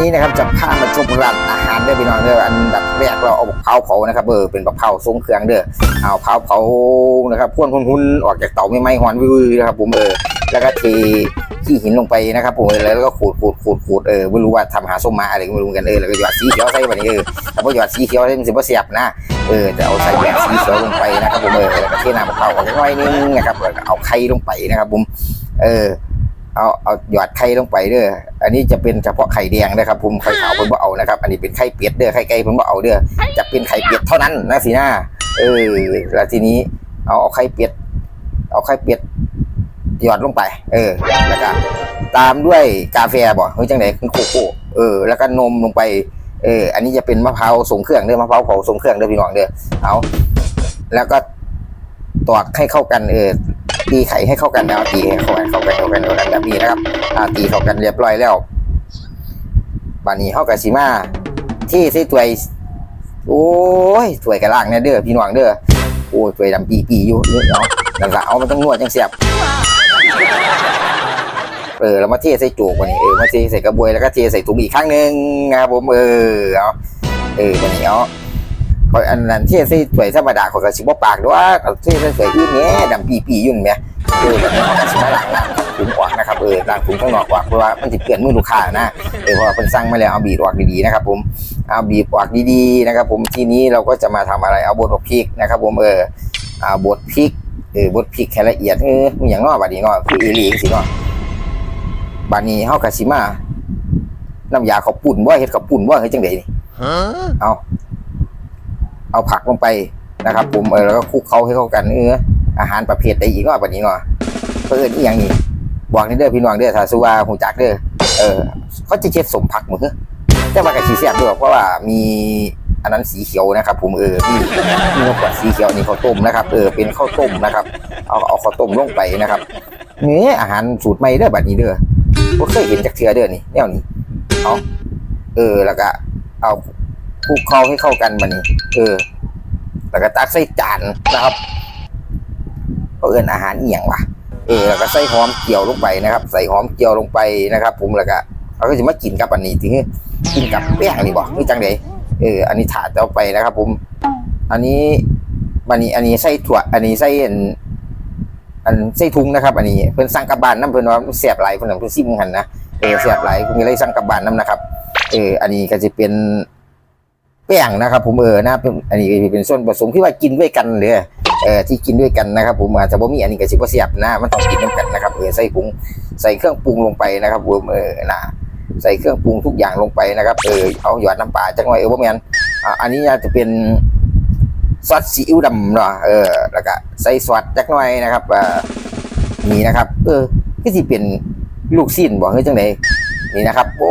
นี่นะครับจะพามาชมร้านอาหารเด้อพี่น้องเด้ออันดับแรกเราเอาบักเผาเผานะครับเออเป็นบักเผาทรงเครื่องเด้อเอาเผาเผานะครับพ่วนหุ่นออกจากเตาไม่ไหม้หอนวิวนะครับผมเออแล้วก็เทขี้หินลงไปนะครับผมแล้วก็ขูดขูดขูดขูดเออไม่รู้ว่าทำหาส้มมาอะไรไม่รู้กันเออแล้วก็หยอดสีเขียวใส่ไปนี่เออแต่พอหยอดสีเขียวใส่มันสิบ่เสียบนะเออจะเอาใส่แบบสีเขียวลงไปนะครับผมเออแล้วก็เทน้ำบักเผาออกจากน้อยนึงนะครับแล้วก็เอาไข่ลงไปนะครับผมเออ เอาเอาหยอดไข่ลงไปเด้อ อันนี้จะเป็นเฉพาะไข่แดงนะครับผมไข่ขาวเพิ่นบ่เอานะครับ อันนี้เป็นไข่เป็ดเด้อไข่ไก่เพิ่นบ่เอาเด้อ จะเป็นไข่เป็ดเท่านั้นนะสินะเออ แล้วทีนี้เอาเอาไข่เป็ด เอาไข่เป็ดหยอดลงไป เออ แล้วก็ตามด้วยกาแฟบ่เฮ้ยจังได๋คือโกโก้เออ แล้วก็นมลงไป เออ อันนี้จะเป็นมะพร้าวทรงเครื่องเด้อ มะพร้าวเผาทรงเครื่องเด้อพี่น้องเด้อ เอา แล้วก็ตอกให้เข้ากัน เออ ตีไข่ให้เข้ากันแล้วตีให้เข้ากันเข้ากันเข้ากันเข้ากันแบบนี้นะครับอ่าตีเข้ากันเรียบร้อยแล้วบานนี้เข้ากับสีมาที่ใส่ถ้วย โอ้ยถ้วยกระล่างเนี่ยเด้อพี่น้องเด้อโอ้ยถ้วยดำปีปีอยู่เนาะนั่นละเอามันต้องนวดจังเสียบเออแล้วมาเทใส่โจกวันนี้เออมาเทใส่กระบวยแล้วก็เทใส่ถุงอีกครั้งหนึ่งนะครับผมเออเอาเออวันนี้เอา คอยอันนั้นเที่ใส่ถ้วยธรรมดาเขาก็สิบ่ปากด้วยเอาที่ใส่ถ้วยอื่นแหน่ดำปีปียู่นั่นแหมเออแบบนี้เขาก็สิมาล้างน้ำถุงออกนะครับเออล้างถุงข้างนอกออกเพราะว่ามันสิดเปื้อนมือลูกค้านะเออเพราะว่าเพิ่นสั่งมาแล้วเอาบีบออกดีๆนะครับ ผมเอาบีบออกดีๆนะครับ ผมทีนี้เราก็จะมาทำอะไรเอาบดพริกนะครับ ผมเออเอาบดพริกเออบดพริกให้ละเอียดเออมีหยังเนาะบัดนี้เนาะคืออีหลีจังซี่เนาะบัดนี้เฮาก็สิมาน้ำยาข้าปุ้นบ่เฮ็ดข้าปุ้นบ่เฮ็ดจังไดนี่เอา เอาผักลงไปนะครับผมเออแล้วก็คลุกเคล้าให้เข้ากันเอออาหารประเภทใดอีกเนาะบัดนี้เนาะเพิ่อนอีหยังนี่บอกนี่เด้อพี่น้องเด้อถ้าสุว่าหูจักเด้อเออเขาจะเช็ดสมผักมื้อแต่ว่าก็สิแซ่บด้วยเพราะว่ามีอันนั้นสีเขียวนะครับผมเออมีมีขวดสีเขียวนี่ข้าวต้มนะครับเออเป็นข้าวต้มนะครับ เอาเอาข้าวต้มลงไปนะครับนี่อาหารสูตรใหม่เด้อบัดนี้เด้อบ่เคยเห็นจักเทือเด้อนี่แนวนี้เอาเออแล้วก็เอาคลุกเคล้าให้เข้ากันบัดนี้ เออ แล้วก็ตักใส่จานนะครับเขาเอิ้นอาหารเอียงว่ะเออแล้วก็ใส่หอมเจียวลงไปนะครับ ใส่หอมเจียวลงไปนะครับ ผมแล้วก็เราก็จะมากินกับอันนี้ถึงกินกับแป้งนี่บ่นี่จังไดเอออันนี้ถาดเอาไปนะครับ ผม อันนี้อันนี้อันนี้ใส่ถั่ว อันนี้ใส่อันอันใส่ถุงนะครับ อันนี้เพิ่นสั่งกลับบ้านน้ำเพิ่นว่ามันแซ่บหลเพิ่นน่ะเพิ่นซิมหันนะเออแซ่บไหลายมีอะไรสั่งกลับบ้านน้ำนะครับ เอออันนี้ก็จะเป็น แป้งนะครับ ผมเออนะเป็นอันนี้เป็นส่วนผสมที่ว่ากินด้วยกันเลยเออที่กินด้วยกันนะครับ ผมอาจจะบ่มีอันนี้ก็สิบเสียบนะมันต้องกินน้ำกันนะครับเออใส่ปรุงใส่เครื่องปรุงลงไปนะครับผมเออนะใส่เครื่องปรุงทุกอย่างลงไปนะครับเออเอาหยอดน้ำปลาจักหน่อยเออบ่แม่นอ่าอันนี้จะเป็นซอสซีอิ๊วดำเนาะเออแล้วก็ใส่ซอสจักหน่อยนะครับอ่านี่นะครับ เออก็สิเป็นลูกชิ้นบ่เฮ้ยจังไดนี่นะครับ โอ้